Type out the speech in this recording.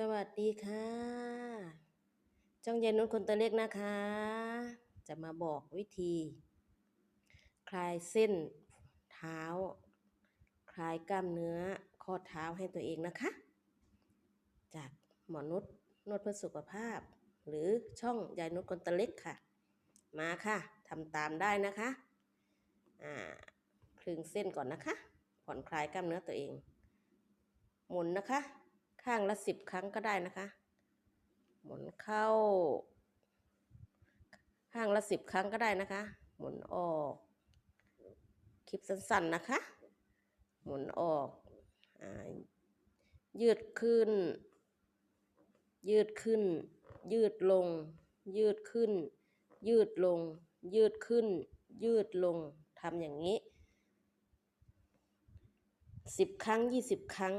สวัสดีค่ะ จ้องเย็นนุชคนตัวเล็กนะคะ จะมาบอกวิธี คลายเส้นเท้า คลายกล้ามเนื้อข้อเท้าให้ตัวเองนะคะ จากหมอนุชนวดเพื่อสุขภาพ หรือช่องยายนุชคนตัวเล็กค่ะ มาค่ะทำตามได้นะคะอ่าคลึงเส้นก่อนนะคะ ผ่อนคลายกล้ามเนื้อตัวเอง หมุนนะคะ ข้างละสิบครั้งก็ได้นะคะ หมุนเข้า ข้างละสิบครั้งก็ได้นะคะ หมุนออก คลิปสั้นๆนะคะ หมุนออกอยืดขึ้น ยืดขึ้น ยืดลง ยืดขึ้น ยืดลง ยืดขึ้น ยืดลงทำอย่างนี้สิบครั้งยี่สิบครั้ง